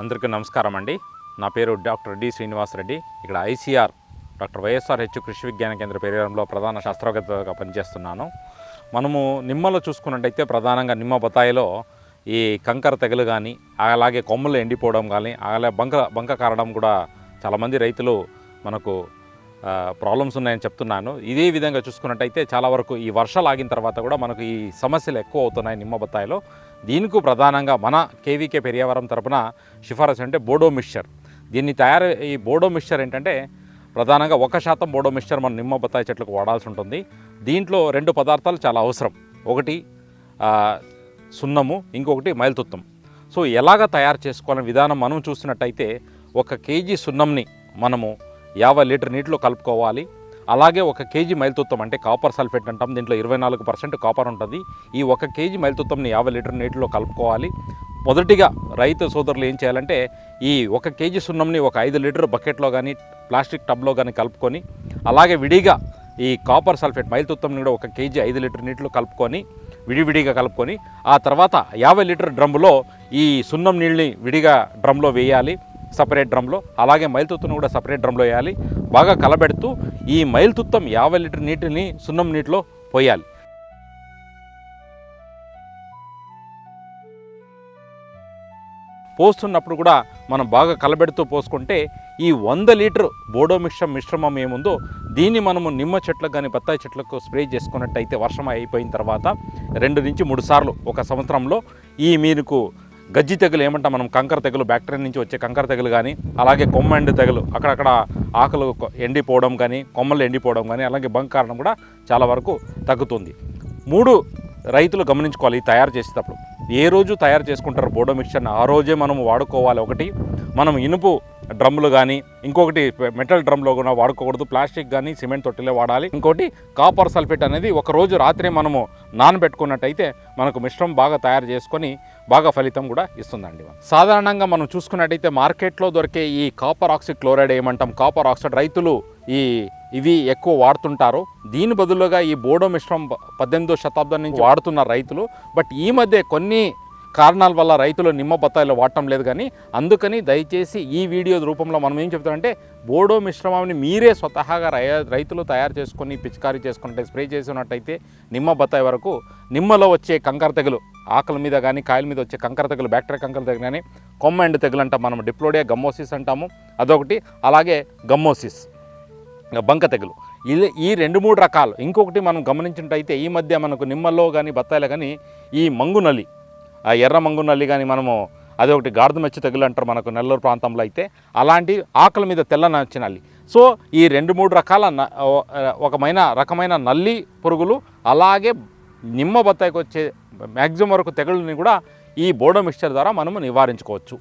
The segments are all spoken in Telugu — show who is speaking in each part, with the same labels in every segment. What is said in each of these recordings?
Speaker 1: అందరికీ నమస్కారం అండి. నా పేరు డాక్టర్ డి శ్రీనివాసరెడ్డి ఇక్కడ ఐసీఆర్ డాక్టర్ వైఎస్ఆర్ హెచ్ కృషి విజ్ఞాన కేంద్ర పరిహారంలో ప్రధాన శాస్త్రవేత్తగా పనిచేస్తున్నాను. మనము నిమ్మలో చూసుకున్నట్టయితే ప్రధానంగా నిమ్మ బతాయిలో ఈ కంకర తెగలు కానీ అలాగే కొమ్మలు ఎండిపోవడం కానీ అలాగే బంక బంక కారడం కూడా చాలామంది రైతులు మనకు ప్రాబ్లమ్స్ ఉన్నాయని చెప్తున్నాను. ఇదే విధంగా చూసుకున్నట్టయితే చాలా వరకు ఈ వర్షాలు ఆగిన తర్వాత కూడా మనకు ఈ సమస్యలు ఎక్కువ అవుతున్నాయి నిమ్మ బత్తాయిలో. దీనికి ప్రధానంగా మన కేవీకే పెరియావరం తరపున సిఫారసు అంటే బోడో మిక్చర్. దీన్ని తయారు ఈ బోడో మిక్చర్ ఏంటంటే ప్రధానంగా ఒక శాతం బోడో మిక్చర్ మన నిమ్మ బత్తాయి చెట్లకు వాడాల్సి ఉంటుంది. దీంట్లో రెండు పదార్థాలు చాలా అవసరం. ఒకటి సున్నము ఇంకొకటి మైలుతుత్తం సో ఎలాగ తయారు చేసుకోవాలనే విధానం మనం చూసినట్టయితే ఒక కేజీ సున్నంని మనము యాభై లీటర్ నీటిలో కలుపుకోవాలి. అలాగే ఒక కేజీ మైలుతుత్తం అంటే కాపర్ సల్ఫేట్ అంటాం. దీంట్లో ఇరవై నాలుగు పర్సెంట్ కాపర్ ఉంటుంది. ఈ ఒక కేజీ మైలుతుత్తంని యాభై లీటర్ నీటిలో కలుపుకోవాలి. మొదటిగా రైతు సోదరులు ఏం చేయాలంటే ఈ ఒక కేజీ సున్నంని ఒక ఐదు లీటర్ బకెట్లో కానీ ప్లాస్టిక్ టబ్లో కానీ కలుపుకొని అలాగే విడిగా ఈ కాపర్ సల్ఫేట్ మైలుతుత్తంని కూడా ఒక కేజీ ఐదు లీటర్ నీటిలో కలుపుకొని విడివిడిగా కలుపుకొని ఆ తర్వాత యాభై లీటర్ డ్రమ్ములో ఈ సున్నం నీళ్ళని విడిగా డ్రమ్లో వేయాలి. సపరేట్ డ్రమ్లో అలాగే మైలుతుత్తును కూడా సపరేట్ డ్రమ్లో వేయాలి. బాగా కలబెడుతూ ఈ మైలుతుత్తం యాభై లీటర్ నీటిని సున్నం నీటిలో పోయాలి. పోస్తున్నప్పుడు కూడా మనం బాగా కలబెడుతూ పోసుకుంటే ఈ వంద లీటర్ బోడో మిశ్రమ మిశ్రమం ఏముందో దీన్ని మనము నిమ్మ చెట్లకు కానీ బత్తాయి చెట్లకు స్ప్రే చేసుకున్నట్టయితే వర్షం అయిపోయిన తర్వాత రెండు నుంచి మూడు సార్లు ఒక సంవత్సరంలో ఈ మీకు గజ్జి తెగులు ఏమంటాం మనం? కంకర తెగులు బ్యాక్టీరియా నుంచి వచ్చే కంకర తెగులు కానీ అలాగే కొమ్మ ఎండు తెగులు అక్కడక్కడ ఆకులు ఎండిపోవడం కానీ కొమ్మలు ఎండిపోవడం కానీ అలాగే బంక్ కారణం కూడా చాలా వరకు తగ్గుతుంది. మూడు రైతులు గమనించుకోవాలి తయారు చేసేటప్పుడు. ఏ రోజు తయారు చేసుకుంటారు బోడో మిక్చర్ని? ఆ రోజే మనం వాడుకోవాలి ఒకటి. మనం ఇనుపు డ్రమ్ములు కానీ ఇంకొకటి మెటల్ డ్రమ్లో కూడా వాడుకోకూడదు. ప్లాస్టిక్ కానీ సిమెంట్ తొట్టిలే వాడాలి. ఇంకోటి కాపర్ సల్ఫేట్ అనేది ఒక రోజు రాత్రి మనము నానబెట్టుకున్నట్టయితే మనకు మిశ్రమం బాగా తయారు చేసుకొని బాగా ఫలితం కూడా ఇస్తుందండి. సాధారణంగా మనం చూసుకున్నట్టయితే మార్కెట్లో దొరికే ఈ కాపర్ ఆక్సైడ్ క్లోరైడ్ ఏమంటాం? కాపర్ ఆక్సైడ్ రైతులు ఈ ఇవి ఎక్కువ వాడుతుంటారు. దీని బదులుగా ఈ బోడో మిశ్రమం పద్దెనిమిదో శతాబ్దం నుంచి వాడుతున్నారు రైతులు. బట్ ఈ మధ్య కొన్ని కారణాల వల్ల రైతులు నిమ్మ బత్తాయిలు వాడటం లేదు కానీ అందుకని దయచేసి ఈ వీడియో రూపంలో మనం ఏం చెప్తామంటే బోడో మిశ్రమాన్ని మీరే స్వతహాగా రై రైతులు తయారు చేసుకొని పిచికారీ చేసుకుంటే స్ప్రే చేసినట్టయితే నిమ్మ బత్తాయి వరకు నిమ్మలో వచ్చే కంకర తెగులు ఆకుల మీద కానీ కాయల మీద వచ్చే కంకర తెగులు బ్యాక్టీరియా కంకర తెగులు కానీ కొమ్మ ఎండు తెగులు అంటాం మనం డిప్లోడియా గమ్మోసిస్ అంటాము అదొకటి అలాగే గమ్మోసిస్ బంక తెగులు. ఇది ఈ రెండు మూడు రకాలు. ఇంకొకటి మనం గమనించినట్టయితే ఈ మధ్య మనకు నిమ్మల్లో కానీ బత్తాయిలో కానీ ఈ మంగు ఆ ఎర్ర మంగునల్లి కానీ మనము అదొకటి గాడిద మెచ్చి తెగులు అంటారు మనకు నెల్లూరు ప్రాంతంలో అయితే అలాంటి ఆకుల మీద తెల్ల నచ్చి నల్లి. సో ఈ రెండు మూడు రకాల న- ఒకమైన రకమైన నల్లి పురుగులు అలాగే నిమ్మ బత్తాయికి వచ్చే మ్యాక్సిమం వరకు తెగుళ్ళని కూడా ఈ బోడో మిక్చర్ ద్వారా మనము నివారించుకోవచ్చు.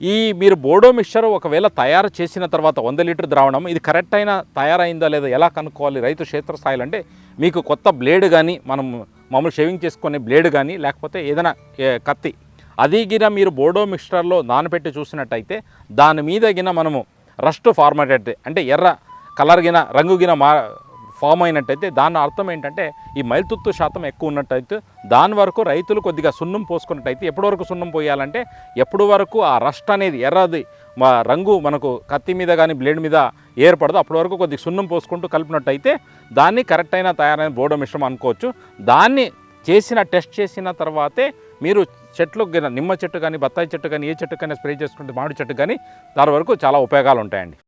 Speaker 1: ఈ మీరు బోడో మిక్చర్ ఒకవేళ తయారు చేసిన తర్వాత వంద లీటర్ ద్రావణం ఇది కరెక్ట్ అయిన తయారైందా లేదో ఎలా కనుక్కోవాలి రైతు క్షేత్రస్థాయిలో అంటే మీకు కొత్త బ్లేడ్ కానీ మనం మామూలు షేవింగ్ చేసుకునే బ్లేడ్ కానీ లేకపోతే ఏదైనా కత్తి అది గిన మీరు బోడో మిక్స్చర్లో నానబెట్టి చూసినట్టయితే దాని మీద గిన మనము రస్ట్ ఫార్మాటెడ్ అంటే ఎర్ర కలర్ గిన రంగు గిన మా ఫామ్ అయినట్టయితే దాని అర్థం ఏంటంటే ఈ మైల్తుత్తు శాతం ఎక్కువ ఉన్నట్టయితే దాని వరకు రైతులు కొద్దిగా సున్నం పోసుకున్నట్టయితే ఎప్పటి వరకు సున్నం పోయాలంటే ఎప్పుడు వరకు ఆ రస్ట్ అనేది ఎర్రది మా రంగు మనకు కత్తి మీద కానీ బ్లేడ్ మీద ఏర్పడదు అప్పటి వరకు కొద్దిగా సున్నం పోసుకుంటూ కలిపినట్టయితే దాన్ని కరెక్ట్ అయిన తయారైన బోడో మిశ్రమం అనుకోవచ్చు. దాన్ని చేసిన టెస్ట్ చేసిన తర్వాతే మీరు చెట్లు నిమ్మ చెట్టు కానీ బత్తాయి చెట్టు కానీ ఏ చెట్టు కానీ స్ప్రే చేసుకుంటే మామిడి చెట్టు కానీ దాని వరకు చాలా ఉపయోగాలు ఉంటాయండి.